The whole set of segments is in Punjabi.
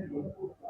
pergunta, por favor.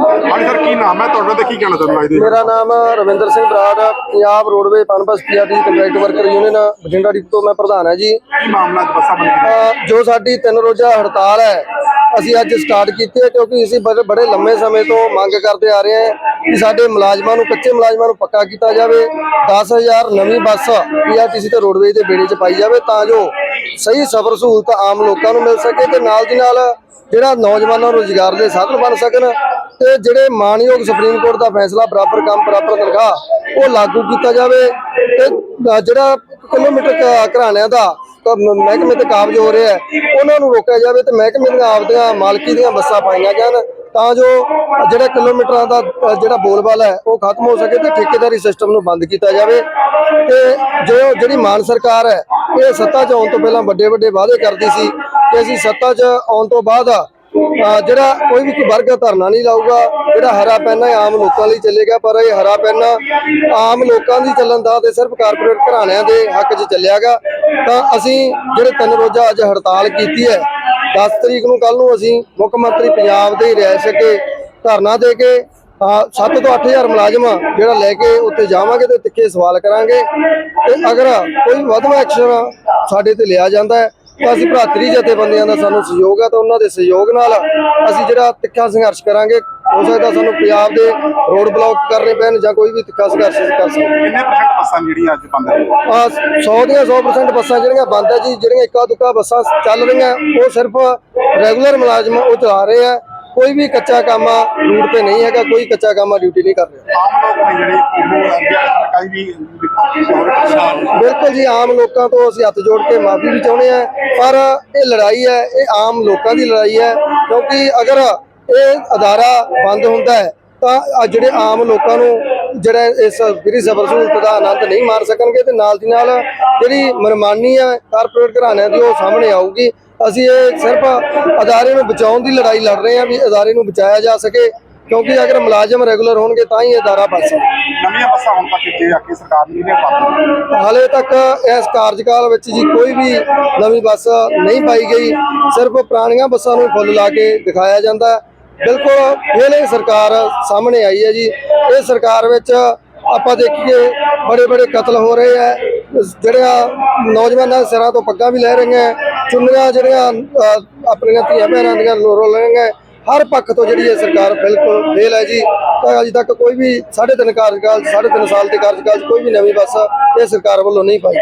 ਹਾਂਜੀ ਸਰ ਕੀ ਨਾਮ ਹੈ ਤੁਹਾਡਾ ਤੇ ਕੀ ਕਹਿਣਾ ਚਾਹੁੰਦਾ ਇਹਦੇ ਮੇਰਾ ਨਾਮ Ravinder Singh Brar Punjab roadway Punbus PRT contract worker union Bathinda depot ਤੋਂ ਮੈਂ ਪ੍ਰਧਾਨ ਹਾਂ ਜੀ। ਕੀ ਮਾਮਲਾ ਅੱਜ ਬੱਸਾਂ ਬੰਦ ਕੀਤੀਆਂ? ਅ, ਜੋ ਸਾਡੀ ਤਿੰਨ ਰੋਜ਼ਾ ਹੜਤਾਲ ਹੈ ਅਸੀਂ ਅੱਜ ਸਟਾਰਟ ਕੀਤੀ ਹੈ ਕਿਉਂਕਿ ਅਸੀਂ ਬੜੇ ਬੜੇ ਲੰਮੇ ਸਮੇਂ ਤੋਂ ਮੰਗ ਕਰਦੇ ਆ ਰਹੇ ਹਾਂ ਕਿ ਸਾਡੇ ਮੁਲਾਜ਼ਮਾਂ ਨੂੰ ਕੱਚੇ ਮੁਲਾਜ਼ਮਾਂ ਨੂੰ ਪੱਕਾ ਕੀਤਾ ਜਾਵੇ। 10000 ਨਵੀਂ ਬੱਸ ਪੀਆਰਟੀਸੀ ਤੇ ਰੋਡਵੇਜ ਦੇ ਬੇੜੇ 'ਚ ਪਾਈ ਜਾਵੇ ਤਾਂ ਜੋ ਸਹੀ ਸਫ਼ਰ ਸਹੂਲਤ ਆਮ ਲੋਕਾਂ ਨੂੰ ਮਿਲ ਸਕੇ ਤੇ ਨਾਲ ਦੀ ਨਾਲ ਜਿਹੜਾ ਨੌਜਵਾਨਾਂ ਨੂੰ ਰੁਜ਼ਗਾਰ ਦੇ ਸਾਧਨ ਬਣ ਸਕਣ। ਤੇ ਜਿਹੜੇ ਮਾਨਯੋਗ ਸੁਪਰੀਮ ਕੋਰਟ ਦਾ ਫੈਸਲਾ ਬਰਾਬਰ ਕੰਮ, ਬਰਾਬਰ ਤਨਖਾਹ, ਉਹ ਲਾਗੂ ਕੀਤਾ ਜਾਵੇ ਤੇ ਜਿਹੜਾ ਕਿਲੋਮੀਟਰ ਘਰਾਣਿਆਂ ਦਾ ਮ- ਮਹਿਕਮੇ ਤੇ ਕਾਬਜ ਹੋ ਰਿਹਾ ਉਹਨਾਂ ਨੂੰ ਰੋਕਿਆ ਜਾਵੇ ਤੇ ਮਹਿਕਮੇ ਦੀਆਂ ਆਪਦੀਆਂ ਮਾਲਕੀ ਦੀਆਂ ਬੱਸਾਂ ਪਾਈਆਂ ਜਾਣ, ਤਾਂ ਜੋ ਜਿਹੜਾ ਕਿਲੋਮੀਟਰਾਂ ਦਾ ਜਿਹੜਾ ਬੋਲਬਾਲਾ ਹੈ, ਉਹ ਖਤਮ ਹੋ ਸਕੇ ਤੇ ਠੇਕੇਦਾਰੀ ਸਿਸਟਮ ਨੂੰ ਬੰਦ ਕੀਤਾ ਜਾਵੇ। ਤੇ ਜੋ, ਜਿਹੜੀ ਮਾਨ ਸਰਕਾਰ ਹੈ, ਇਹ ਸੱਤਾ 'ਚ ਆਉਣ ਤੋਂ ਪਹਿਲਾਂ ਵੱਡੇ ਵੱਡੇ ਵਾਅਦੇ ਕਰਦੀ ਸੀ ਕਿ ਅਸੀਂ ਸੱਤਾ 'ਚ ਆਉਣ ਤੋਂ ਬਾਅਦ ਜਿਹੜਾ ਕੋਈ ਵੀ ਕੋਈ ਵਰਗ ਧਰਨਾ ਨਹੀਂ ਲਾਊਗਾ, ਜਿਹੜਾ ਹਰਾ ਪੈਨ ਹੈ ਆਮ ਲੋਕਾਂ ਲਈ ਚੱਲੇਗਾ, ਪਰ ਇਹ ਹਰਾ ਪੈਨਾ ਆਮ ਲੋਕਾਂ ਦੀ ਚੱਲਣ ਦਾ ਤੇ ਸਿਰਫ ਕਾਰਪੋਰੇਟ ਘਰਾਣਿਆਂ ਦੇ ਹੱਕ 'ਚ ਚੱਲਿਆਗਾ। ਤਾਂ ਅਸੀਂ ਜਿਹੜੇ ਤਿੰਨ ਰੋਜ਼ਾ ਅੱਜ ਹੜਤਾਲ ਕੀਤੀ ਹੈ 10 ਤਰੀਕ ਨੂੰ ਕੱਲ ਨੂੰ ਅਸੀਂ ਮੁੱਖ ਮੰਤਰੀ ਪੰਜਾਬ ਦੇ ਰਹਿ ਸਕੇ ਧਰਨਾ ਦੇ ਕੇ 7 ਤੋਂ 8000 ਮੁਲਾਜ਼ਮ ਜਿਹੜਾ ਲੈ ਕੇ ਉੱਤੇ ਜਾਵਾਂਗੇ ਤੇ ਤਿੱਖੇ ਸਵਾਲ ਕਰਾਂਗੇ। ਤੇ ਅਗਰ ਕੋਈ ਵਧਵਾ ਐਕਸ਼ਨ ਸਾਡੇ ਤੇ ਲਿਆ ਜਾਂਦਾ ਹੈ ਤਾਂ ਅਸੀਂ ਭਰਾਤਰੀ ਜਥੇਬੰਦੀਆਂ ਦਾ ਸਾਨੂੰ ਸਹਿਯੋਗ ਹੈ ਤਾਂ ਉਹਨਾਂ ਦੇ ਸਹਿਯੋਗ ਨਾਲ ਅਸੀਂ ਜਿਹੜਾ ਤਿੱਖਾ ਸੰਘਰਸ਼ ਕਰਾਂਗੇ ਹੋ ਸਕਦਾ ਸਾਨੂੰ ਪੰਜਾਬ ਦੇ ਰੋਡ ਬਲੌਕ ਕਰਨੇ ਪੈਣ ਜਾਂ ਕੋਈ ਵੀ ਤਿੱਖਾ ਸੰਘਰਸ਼ ਕਰ ਸਕਦੇ ਕਿੰਨੇ ਪਰਸੈਂਟ ਬੱਸਾਂ ਜਿਹੜੀਆਂ ਅੱਜ ਬੰਦ ਨੇ? ਆ 100 ਦੀਆਂ 100% ਬੱਸਾਂ ਜਿਹੜੀਆਂ ਬੰਦ ਹੈ ਜੀ ਜਿਹੜੀਆਂ ਇੱਕਾ ਦੁੱਕਾ ਬੱਸਾਂ ਚੱਲ ਰਹੀਆਂ ਉਹ ਸਿਰਫ ਰੈਗੂਲਰ ਮੁਲਾਜ਼ਮ ਉਹ ਚਲਾ ਰਹੇ ਆ। ਕੋਈ ਵੀ ਕੱਚਾ ਕਾਮਾ ਰੂਟ ਤੇ ਨਹੀਂ ਹੈਗਾ ਕੋਈ ਕੱਚਾ ਕਾਮਾ ਡਿਊਟੀ ਨਹੀਂ ਕਰ ਰਿਹਾ। ਆਮ ਲੋਕ ਨੇ ਜਿਹੜੇ ਉਹ ਅੱਗੇ ਸਰਕਾਰੀ ਵੀ ਬਿਲਕੁਲ ਜੀ ਆਮ ਲੋਕਾਂ ਤੋਂ ਅਸੀਂ ਹੱਥ ਜੋੜ ਕੇ ਮਾਫੀ ਵੀ ਚਾਹੁੰਦੇ ਆ ਪਰ ਇਹ ਲੜਾਈ ਹੈ ਇਹ ਆਮ ਲੋਕਾਂ ਦੀ ਲੜਾਈ ਹੈ ਕਿਉਂਕਿ ਅਗਰ ਇਹ ਅਦਾਰਾ ਬੰਦ ਹੁੰਦਾ ਹੈ ਤਾਂ ਜਿਹੜੇ ਆਮ ਲੋਕਾਂ ਨੂੰ ਜਿਹੜਾ ਇਸ ਫਰੀ ਸਬਰ ਸਹੂਲਤ ਦਾ ਆਨੰਦ ਨਹੀਂ ਮਾਰ ਸਕਣਗੇ ਤੇ ਨਾਲ ਦੀ ਨਾਲ ਜਿਹੜੀ ਮਨਮਾਨੀ ਹੈ ਕਾਰਪੋਰੇਟ ਘਰਾਣਿਆਂ ਦੀ ਉਹ ਸਾਹਮਣੇ ਆਊਗੀ। ਅਸੀਂ ਇਹ ਸਿਰਫ ਅਦਾਰੇ ਨੂੰ ਬਚਾਉਣ ਦੀ ਲੜਾਈ ਲੜ ਰਹੇ ਹਾਂ ਵੀ ਅਦਾਰੇ ਨੂੰ ਬਚਾਇਆ ਜਾ ਸਕੇ ਕਿਉਂਕਿ ਅਗਰ ਮੁਲਾਜ਼ਮ ਰੈਗੂਲਰ ਹੋਣਗੇ ਤਾਂ ਹੀ ਅਦਾਰਾ ਬਚ ਸਕਦਾ। ਨਵੀਆਂ ਬੱਸਾਂ ਹੁਣ ਤੱਕ ਜੇ ਆਕੇ ਸਰਕਾਰ ਨੇ ਪਾਤੀ? ਹਾਲੇ ਤੱਕ ਇਸ ਕਾਰਜਕਾਲ ਵਿੱਚ ਜੀ ਕੋਈ ਵੀ ਨਵੀਂ ਬੱਸ ਨਹੀਂ ਪਾਈ ਗਈ। ਸਿਰਫ ਪੁਰਾਣੀਆਂ ਬੱਸਾਂ ਨੂੰ ਫੁੱਲ ਲਾ ਕੇ ਦਿਖਾਇਆ ਜਾਂਦਾ। ਬਿਲਕੁਲ ਪਹਿਲੇ ਸਰਕਾਰ ਸਾਹਮਣੇ ਆਈ ਹੈ ਜੀ। ਇਹ ਸਰਕਾਰ ਵਿੱਚ ਆਪਾਂ ਦੇਖੀਏ ਬੜੇ ਬੜੇ ਕਤਲ ਹੋ ਰਹੇ ਹੈ। ਜਿਹੜਿਆਂ ਨੌਜਵਾਨਾਂ ਸਿਰਾਂ ਤੋਂ ਪੱਗਾਂ ਵੀ ਲੈ ਰਹੀਆਂ, ਚੁੰਨੀਆਂ ਜਿਹੜੀਆਂ ਆਪਣੀਆਂ ਧੀਆਂ ਭੈਣਾਂ ਦੀਆਂ ਲੋਰੋ ਲੈਣਗੇ ਹਰ ਪੱਖ ਤੋਂ ਜਿਹੜੀ ਇਹ ਸਰਕਾਰ ਬਿਲਕੁਲ ਫੇਲ ਹੈ ਜੀ। ਤਾਂ ਅਜੇ ਤੱਕ ਕੋਈ ਵੀ ਸਾਢੇ ਤਿੰਨ ਕਾਰਜਕਾਲ, ਸਾਢੇ ਤਿੰਨ ਸਾਲ ਦੇ ਕਾਰਜਕਾਲ ਕੋਈ ਵੀ ਨਵੀਂ ਬੱਸ ਇਹ ਸਰਕਾਰ ਵੱਲੋਂ ਨਹੀਂ ਪਾਈ।